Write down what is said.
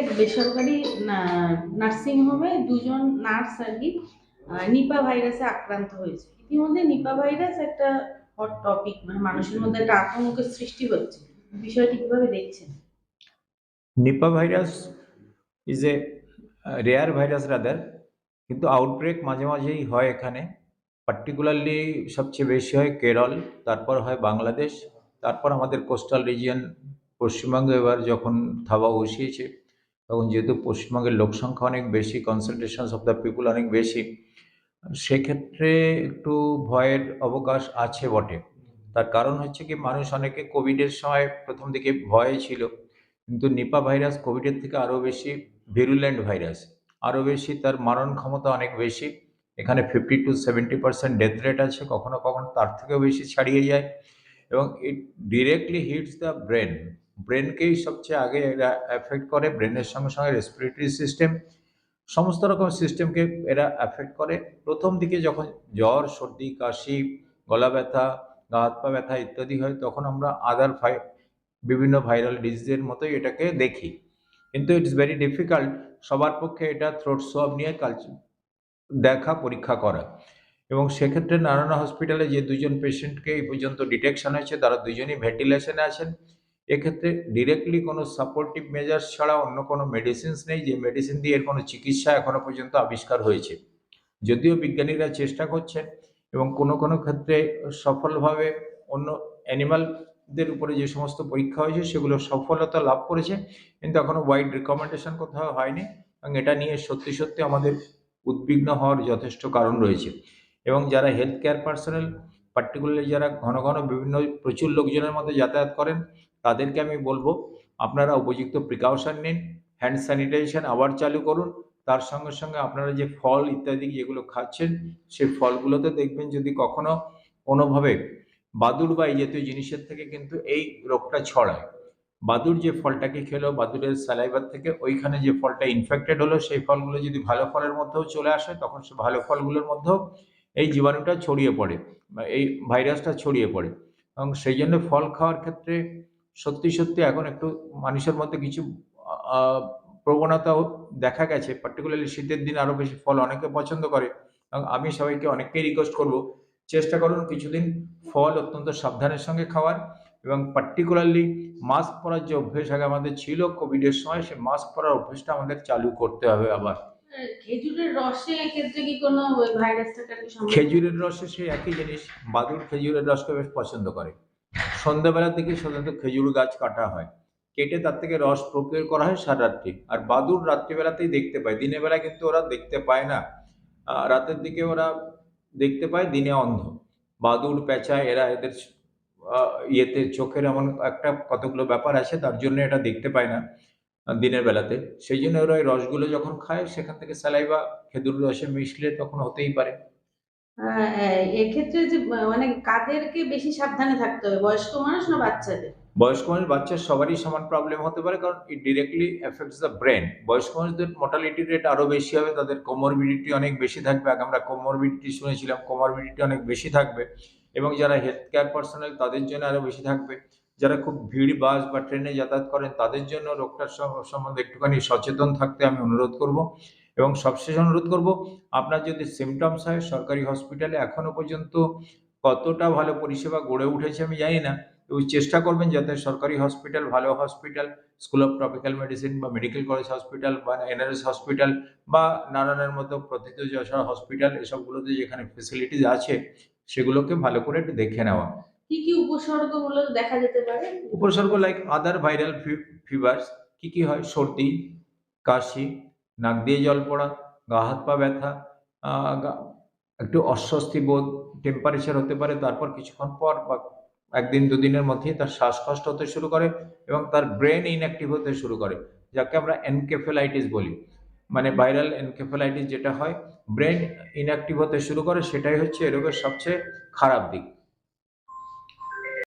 একটা বেসরকারি নার্সিং হোমে দুজন নার্স আর কি। নিপা ভাইরাসে আক্রান্ত হয়েছে। ইতিমধ্যে নিপা ভাইরাস একটা হট টপিক মানে মানুষের মধ্যে একটা আতঙ্কের সৃষ্টি হচ্ছে। বিষয়টি কীভাবে দেখছেন? Nipah virus is a rare virus rather কিন্তু আউটব্রেক মাঝে মাঝেই হয় এখানে। পার্টিকুলারলি সবচেয়ে বেশি হয় কেরল, তারপর হয় বাংলাদেশ, তারপর আমাদের কোস্টাল রিজিয়ন পশ্চিমবঙ্গে এবার যখন থাবা বসিয়েছে তখন যেহেতু পশ্চিমবঙ্গের লোক সংখ্যা অনেক বেশি কনসেন্ট্রেশন অফ দ্য পিপুল অনেক বেশি, সেক্ষেত্রে একটু ভয়ের অবকাশ আছে বটে। তার কারণ হচ্ছে কি, মানুষ অনেকে কোভিডের সময় প্রথম দিকে ভয়ে ছিল, কিন্তু নিপা ভাইরাস কোভিডের থেকে আরও বেশি ভিরুলেন্ট ভাইরাস, আরও বেশি, তার মারণ ক্ষমতা অনেক বেশি, এখানে fifty to seventy percent death rate আছে, কখনো কখনো তার থেকেও বেশি ছাড়িয়ে যায়, এবং it directly hits the brain ব্রেনকেই সবচেয়ে আগে এরা অ্যাফেক্ট করে ব্রেনের সঙ্গে সঙ্গে রেসপিরেটরি সিস্টেম সমস্ত রকম সিস্টেমকে এরা অ্যাফেক্ট করে। প্রথম দিকে যখন জ্বর, সর্দি, কাশি, গলা ব্যথা, গা হাত পা ব্যথা ইত্যাদি হয়, তখন আমরা আদার ফাই বিভিন্ন ভাইরাল ডিজিজের মতোই এটাকে দেখি। কিন্তু ইটস ভেরি ডিফিকাল্ট সবার পক্ষে এটা থ্রোট সোয়াব নিয়ে কালচার দেখা, পরীক্ষা করা। এবং সেক্ষেত্রে নারায়ণ হসপিটালে যে দুজন পেশেন্টকে এই পর্যন্ত ডিটেকশন হয়েছে, তারা দুজনই ভেন্টিলেশনে আছেন। এক্ষেত্রে ডিরেক্টলি কোনো সাপোর্টিভ মেজার্স ছাড়া অন্য কোনো মেডিসিনস নেই, যে মেডিসিন দিয়ে এর কোনো চিকিৎসা এখনও পর্যন্ত আবিষ্কার হয়েছে। যদিও বিজ্ঞানীরা চেষ্টা করছেন এবং কোনো কোনো ক্ষেত্রে সফলভাবে অন্য অ্যানিমালদের উপরে যে সমস্ত পরীক্ষা হয়েছে সেগুলো সফলতা লাভ করেছে, কিন্তু এখনও ওয়াইড রিকমেন্ডেশন কোথাও হয়নি এবং এটা নিয়ে সত্যি সত্যি আমাদের উদ্বিগ্ন হওয়ার যথেষ্ট কারণ রয়েছে। এবং যারা হেলথ কেয়ার পার্সোনাল পার্টিকুলারলি যারা ঘন ঘন বিভিন্ন প্রচুর লোকজনের মধ্যে যাতায়াত করেন তাদেরকে আমি বলব, আপনারা উপযুক্ত প্রিকাউশন নিন হ্যান্ড স্যানিটাইজেশন আবার চালু করুন, তার সঙ্গে সঙ্গে আপনারা যে ফল ইত্যাদি যেগুলো খাচ্ছেন, সেই ফলগুলোতে দেখবেন যদি কখনো কোনোভাবে বাদুর বা এই জাতীয় জিনিসের থেকে কিন্তু এই রোগটা ছড়ায়। বাদুর যে ফলটাকে খেলো, বাদুরের স্যালাইভার থেকে ওইখানে যে ফলটা ইনফেক্টেড হলো, সেই ফলগুলো যদি ভালো ফলের মধ্যেও চলে আসে, তখন সে ভালো ফলগুলোর মধ্যেও এই জীবাণুটা ছড়িয়ে পড়ে, বা এই ভাইরাসটা ছড়িয়ে পড়ে। এবং সেই জন্য ফল খাওয়ার ক্ষেত্রে সত্যি সত্যি এখন একটু মানুষের মধ্যে কিছু প্রবণতাও দেখা গেছে। পার্টিকুলারলি শীতের দিন আরও বেশি ফল অনেকে পছন্দ করে। এবং আমি সবাইকে অনেককেই রিকোয়েস্ট করব চেষ্টা করুন কিছুদিন ফল অত্যন্ত সাবধানের সঙ্গে খাওয়ার। এবং পার্টিকুলারলি মাস্ক পরার যে অভ্যেস আগে আমাদের ছিল কোভিডের সময় সে মাস্ক পরার অভ্যেসটা আমাদের চালু করতে হবে আবার। খেজুরের রসে ক্ষেত্রে কি কোনো? খেজুরের রসে সেই একই জিনিস বাদুর খেজুরের রসকে বেশ পছন্দ করে। সন্ধ্যাবেলা থেকে সাধারণত খেজুর গাছ কাটা হয়। কেটে তার থেকে রস প্রক্রিয়া করা হয় সারা রাত্রি। আর বাদুর রাত্রিবেলাতেই দেখতে পায়। দিনের বেলা কিন্তু ওরা দেখতে পায় না। রাতের দিকে ওরা দেখতে পায়, দিনে অন্ধ। বাদুর পেঁচা এরা এদের ইয়েতে চোখের এমন একটা কতগুলো ব্যাপার আছে, তার জন্য এটা দেখতে পায় না দিনের বেলাতে। সেই জন্য ওরা ওই রসগুলো যখন খায়, সেখান থেকে স্যালাইভা খেজুর রসে মিশলে তখন হতেই পারে। আহ, আহ, এক্ষেত্রে যে মানে কাদেরকে বেশি সাবধানে থাকতে হবে বয়স্ক মানুষ না বাচ্চাদের? বয়স্ক মানুষ বাচ্চার সবারই সমান প্রবলেম হতে পারে কারণ it directly affects the brain বয়স্ক মানুষদের মোর্টালিটি রেট আরও বেশি হবে তাদের কোমরবিডিটি অনেক বেশি থাকবে। আগে আমরা কোমরবিডিটি শুনেছিলাম কোমরবিডিটি অনেক বেশি থাকবে এবং যারা হেলথ কেয়ার পার্সোনাল তাদের জন্য আরও বেশি থাকবে। যারা খুব ভিড় বাস বা ট্রেনে যাতায়াত করেন তাদের জন্য রোগটার সম্বন্ধে একটুখানি সচেতন থাকতে আমি অনুরোধ করব। এবং সবশেষ অনুরোধ করব আপনার যদি সিমটমস হয় সরকারি হসপিটালে এখনও পর্যন্ত কতটা ভালো পরিষেবা গড়ে উঠেছে আমি জানি না এবং চেষ্টা করবেন যাতে সরকারি হসপিটাল ভালো hospital school of tropical medicine বা মেডিকেল কলেজ হসপিটাল বা এনআরএস হসপিটাল বা নারায়ণের মতো প্রথিত যশা হসপিটাল এসবগুলোতে যেখানে ফেসিলিটিস আছে সেগুলোকে ভালো করে একটু দেখে নেওয়া। কি কি উপসর্গ দেখা যেতে পারে? উপসর্গ লাইক আদার ভাইরাল ফিভার্স কি কি হয়? সর্দি কাশি নাক দিয়ে জল পড়া, গা হাত পা ব্যথা একটু অস্বস্তি বোধ টেম্পারেচার হতে পারে, তারপর কিছুক্ষণ পর বা একদিন দুদিনের মধ্যেই তার শ্বাসকষ্ট হতে শুরু করে এবং তার ব্রেন ইনঅ্যাক্টিভ হতে শুরু করে, যাকে আমরা এনকেফেলাইটিস বলি। মানে ভাইরাল এনকেফেলাইটিস যেটা হয় ব্রেন ইনঅ্যাক্টিভ হতে শুরু করে, সেটাই হচ্ছে এ রোগের সবচেয়ে খারাপ দিক।